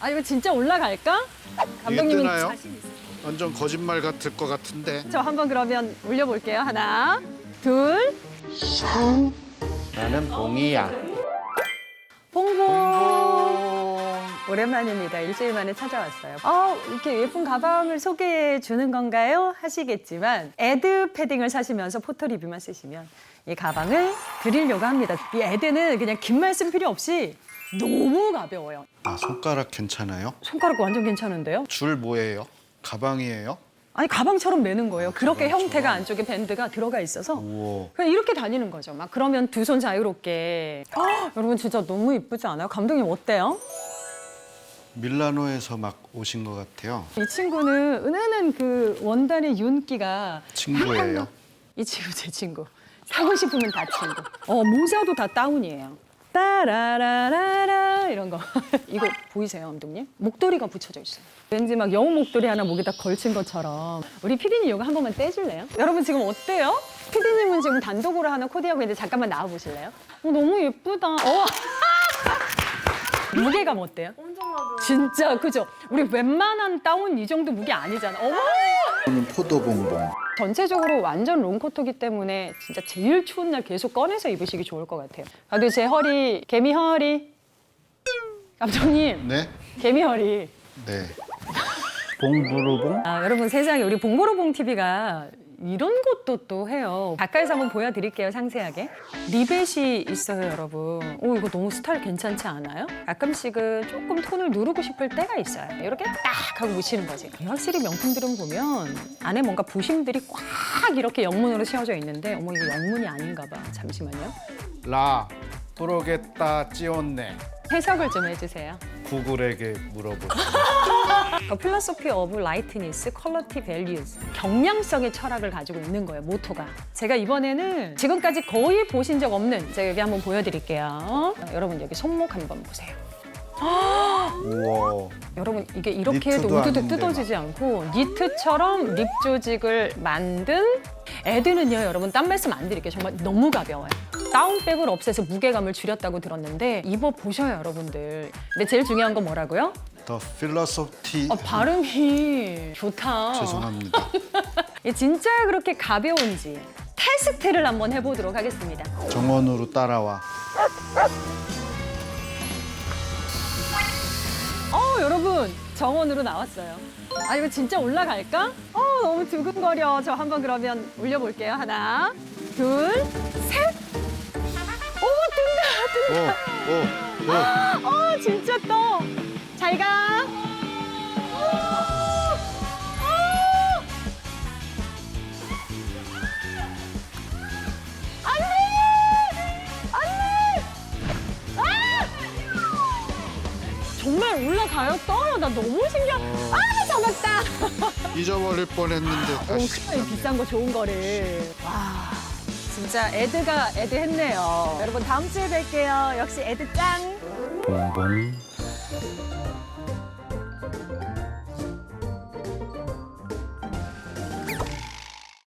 아 이거 진짜 올라갈까? 감독님은 뜨나요? 자신 있어요. 완전 거짓말 같을 것 같은데. 저 한번 그러면 올려볼게요. 하나, 둘, 나는 봉이야. 봉봉. 오랜만입니다. 일주일 만에 찾아왔어요. 어, 이렇게 예쁜 가방을 소개해 주는 건가요? 하시겠지만 에드 패딩을 사시면서 포토 리뷰만 쓰시면 이 가방을 드리려고 합니다. 이 에드는 그냥 긴 말씀 필요 없이 너무 가벼워요. 아 손가락 괜찮아요? 손가락 완전 괜찮은데요? 줄 뭐예요? 가방이에요? 아니 가방처럼 매는 거예요. 그렇게 가방처럼. 형태가 안쪽에 밴드가 들어가 있어서 우와. 그냥 이렇게 다니는 거죠. 막 그러면 두 손 자유롭게. 헉, 여러분 진짜 너무 이쁘지 않아요? 감독님 어때요? 밀라노에서 막 오신 것 같아요. 이 친구는 은은한 그 원단의 윤기가 친구예요. 이 친구 제 친구. 사고 싶으면 다 친구. 어 모자도 다 다운이에요. 따라라라라 이런 거. 이거 보이세요, 감독님? 목도리가 붙여져 있어요. 왠지 막 여우 목도리 하나 목에다 걸친 것처럼. 우리 피디님 이거 한 번만 떼줄래요? 여러분 지금 어때요? 피디님은 지금 단독으로 하는 코디하고 있는데 잠깐만 나와 보실래요? 어, 너무 예쁘다. 어. 무게감 어때요? 엄청 가벼워. 진짜 그죠? 우리 웬만한 다운 이 정도 무게 아니잖아. 어머! 저는 포도봉봉. 전체적으로 완전 롱코트기 때문에 진짜 제일 추운 날 계속 꺼내서 입으시기 좋을 것 같아요. 아, 근데 제 허리, 개미 허리. 감독님, 네? 개미 허리. 네. 봉부르봉? 아, 여러분 세상에 우리 봉고로봉 TV가 이런 것도 또 해요. 가까이서 한번 보여드릴게요, 상세하게. 리벳이 있어요, 여러분. 오, 이거 너무 스타일 괜찮지 않아요? 가끔씩은 조금 톤을 누르고 싶을 때가 있어요. 이렇게 딱 하고 묻히는 거지. 확실히 명품들은 보면 안에 뭔가 부심들이 꽉 이렇게 영문으로 씌워져 있는데 어머, 이거 영문이 아닌가 봐. 잠시만요. 라 프로게타 찌온네. 해석을 좀 해주세요. 구글에게 물어보세요. 더 필로소피 오브 라이트니스 퀄러티 밸류스 경량성의 철학을 가지고 있는 거예요 모토가. 제가 이번에는 지금까지 거의 보신 적 없는 제가 여기 한번 보여드릴게요. 여러분 여기 손목 한번 보세요. 우와. 여러분 이게 이렇게 해도 니트도 우두둑 아닌데 뜯어지지 않고 니트처럼 립 조직을 만든 애드는요 여러분 딴 말씀 안 드릴게요. 정말 너무 가벼워요. 다운백을 없애서 무게감을 줄였다고 들었는데 입어 보셔요 여러분들. 근데 제일 중요한 건 뭐라고요? 더 필로소티. 어, 발음이 좋다 죄송합니다. 이게 진짜 그렇게 가벼운지 테스트를 한번 해보도록 하겠습니다. 정원으로 따라와. 어 여러분 정원으로 나왔어요. 아 이거 진짜 올라갈까? 어 너무 두근거려. 저 한번 그러면 올려볼게요. 하나, 둘, 오, 오, 오. 뜬다. 어 진짜 떠. 잘 가. 정말 올라가요? 떠요. 나 너무 신기하. 아 잡았다. 잊어버릴 뻔했는데 오, 다시. 큰일 비싼 거 좋은 거를. 와, 진짜 애드가 애드 했네요. 여러분 다음 주에 뵐게요. 역시 애드 짱. 봉봉.